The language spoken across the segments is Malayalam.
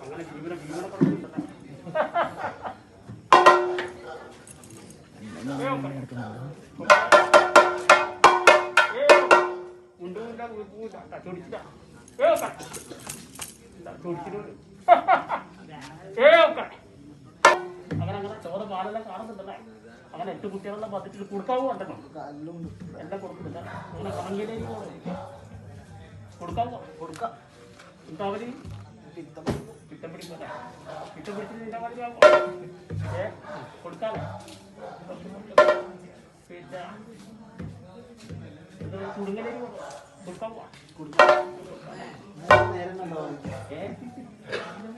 അങ്ങനെ ജീവന ജീവന അങ്ങനെ അങ്ങനെ ചോര പാലെല്ലാം കാണുന്നുണ്ടല്ലേ അങ്ങനെ എട്ട് കുട്ടികളെല്ലാം പത്തിട്ട് കൊടുക്കാവോ ഉണ്ടല്ലോ എല്ലാം കൊടുക്കുന്നില്ല അങ്ങനെ കണങ്ങിയിലേക്ക് പോകണം കൊടുക്കാവോ കൊടുക്കാം. എന്താ അവർ പിത്തം പിടിക്കില്ല പിത്തം പിടിച്ചിട്ട് നിന്റെ മാതിരി ഏ? കൊടുക്കാലോ പിന്നെ ഇത് കുടുങ്ങലേക്ക് കൊടുക്കാം. ഏ?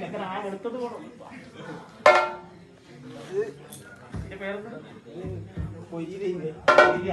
എങ്ങനെ ആ എടുത്തത് പോകണം ഇതിന്റെ പേരെന്ത്? ഇല്ല.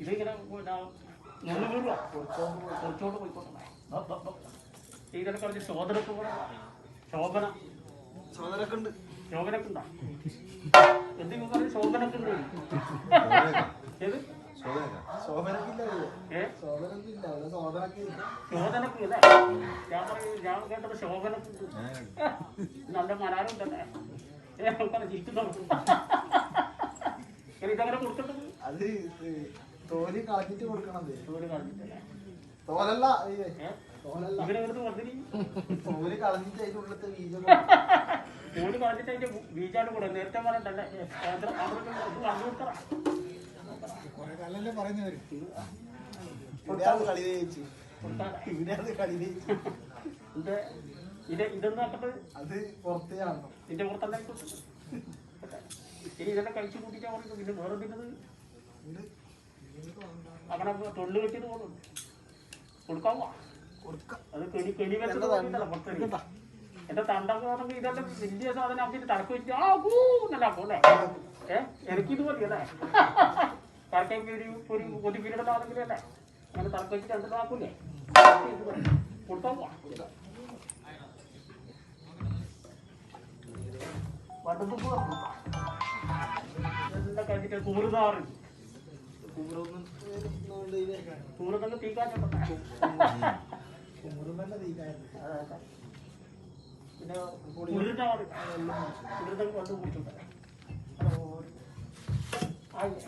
ഇതിങ്ങനെ പിന്നെ മൂന്ന് രൂപ കുറച്ചോണ്ട് പോയിക്കോട്ടെ ഇതിനെ കുറച്ച് ശോധനക്ക് കൂടെ ശോഭന. സോദരൊക്കെ ഉണ്ട് ശോഭനക്ക്. ഉണ്ടോ എന്തെങ്കിലും പറഞ്ഞ് ശോഭനക്ക് ഉണ്ട് ഏത് നല്ല ചീറ്റ് നോക്കും ഇങ്ങനെ ഇതങ്ങനെ കൊടുക്കേണ്ടത് അത് തോൽ കളഞ്ഞിട്ട് തോൽ കളഞ്ഞിട്ടല്ലേ തോലല്ല തോലല്ല. തോൽ കളഞ്ഞിട്ട് അതിന്റെ ഉള്ളത്തെ ബീജം തോൽ കളഞ്ഞിട്ട് അതിന്റെ ബീജാണ് കൂടെ നേരത്തെ പറഞ്ഞിട്ടല്ലേ കല്ലല്ലേ പറയുന്നവര്. ഇവിടെയാണ് കളി ജയിച്ചു. കൊടുക്കാതെ ഇവിടെയാണ് കളി ജയിച്ചു. ഇത് ഇത് ഇതെന്ന് അത് ഇതിന്റെ പുറത്തല്ല ഇനി ഇതെല്ലാം കഴിച്ചു കൂട്ടിട്ടാ പറയുന്നത് പിന്നെ വേറെ തിന്നത് ഇത് അങ്ങനെ തൊള്ളു വെച്ചിട്ട് പോകുന്നു. കൊടുക്കാവോ കൊടുക്കാം. അത് കെണി കെണി വെച്ചിട്ട് പുറത്തെടുക്കണ്ട എന്റെ തണ്ടൊക്കെ പറഞ്ഞെങ്കിൽ ഇതെല്ലാം വലിയ സാധനം ആക്കിയിട്ട് തലക്ക് വെച്ചിട്ട് ആ കൂ എന്നല്ല ആക്കും അല്ലേ? ഏ എനിക്കിത് മതി അല്ലേ? കറക്കാൻ ഒരു ഒരു കൊതി പീരീഡ് ആണെങ്കിലും അല്ലേ? അങ്ങനെ തലക്ക് വെച്ചിട്ട് എന്തെങ്കിലും ആക്കൂലേ? കൊടുക്കാവോ കഴിച്ചിട്ട് കൂറുതാറ് കുമറൊന്നും കൂറുന്നൊക്കെ തീക്കാച്ചുണ്ടോ കുമറും തന്നെ തീക്കായിരുന്നു പിന്നെ ഉരുട്ടാറ് ഉരുട്ടൊക്കെ കൊണ്ട് ആയില്ലേ